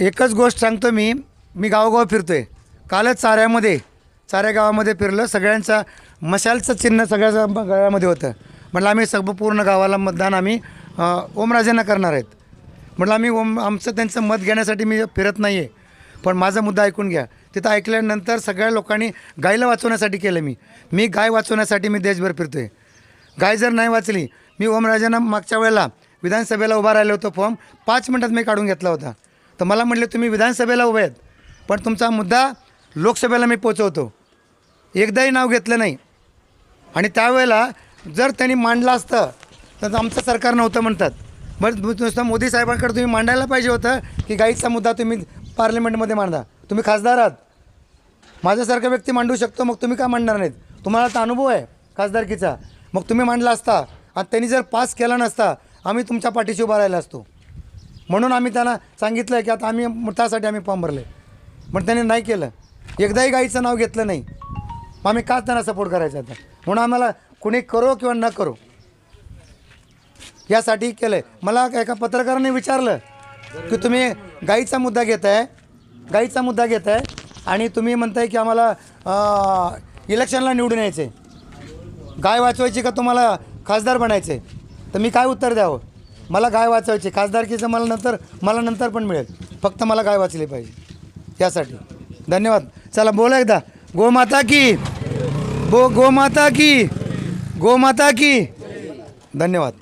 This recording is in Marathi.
एकच गोष्ट सांगतो मी मी गावोगाव फिरतो आहे कालच चाऱ्यामध्ये चाऱ्या गावामध्ये फिरलं. सगळ्यांचा मशालचं चिन्ह सगळ्याच्या गळ्यामध्ये होतं. म्हटलं आम्ही सग पूर्ण गावाला मतदान आम्ही ओमराजेंना करणार आहेत. म्हटलं आम्ही ओम आमचं त्यांचं मत घेण्यासाठी मी फिरत नाही आहे पण माझा मुद्दा ऐकून घ्या. तिथं ऐकल्यानंतर सगळ्या लोकांनी गायला वाचवण्यासाठी केलं मी. मी गाय वाचवण्यासाठी मी देशभर फिरतो आहे गाय जर नाही वाचली मी ओमराजांना मागच्या वेळेला विधानसभेला उभा राहिलो होतो फॉर्म पाच मिनटात मी काढून घेतला होता. तर मला म्हटले तुम्ही विधानसभेला उभे आहेत पण तुमचा मुद्दा लोकसभेला मी पोचवतो. एकदाही नाव घेतलं नाही. आणि त्यावेळेला जर त्यांनी मांडलं असतं तर आमचं सरकार नव्हतं म्हणतात. बरं नुसतं मोदी साहेबांकडे तुम्ही मांडायला पाहिजे होतं की गाईचा मुद्दा तुम्ही पार्लमेंटमध्ये मांडा. तुम्ही खासदार आहात. माझ्यासारखा व्यक्ती मांडू शकतो मग तुम्ही का मांडणार नाहीत? तुम्हाला तर अनुभव आहे खासदारकीचा. मग तुम्ही मांडला असता आणि त्यांनी जर पास केला नसता आम्ही तुमच्या पाठीशी उभा राहिला असतो. म्हणून आम्ही त्यांना सांगितलं की आता आम्ही त्यासाठी आम्ही फॉर्म भरले. पण त्यांनी नाही केलं. एकदाही गाईचं नाव घेतलं नाही. मग आम्ही काच त्यांना सपोर्ट करायचा आता? म्हणून आम्हाला कुणी करो किंवा न करो यासाठी केलं आहे मला एका पत्रकाराने विचारलं की तुम्ही गाईचा मुद्दा घेत आहे गाईचा मुद्दा घेत आहे आणि तुम्ही म्हणताय की आम्हाला इलेक्शनला निवडून यायचे गाय वाचवायची का तुम्हाला खासदार बनायचे तर मी काय उत्तर द्यावं? मला गाय वाचवायची खासदारकीचं मला नंतर मला नंतर पण मिळेल. फक्त मला गाय वाचली पाहिजे. यासाठी. धन्यवाद. चला बोला एकदा. गोमाता की. बो गोमाता की. गोमाता की. धन्यवाद.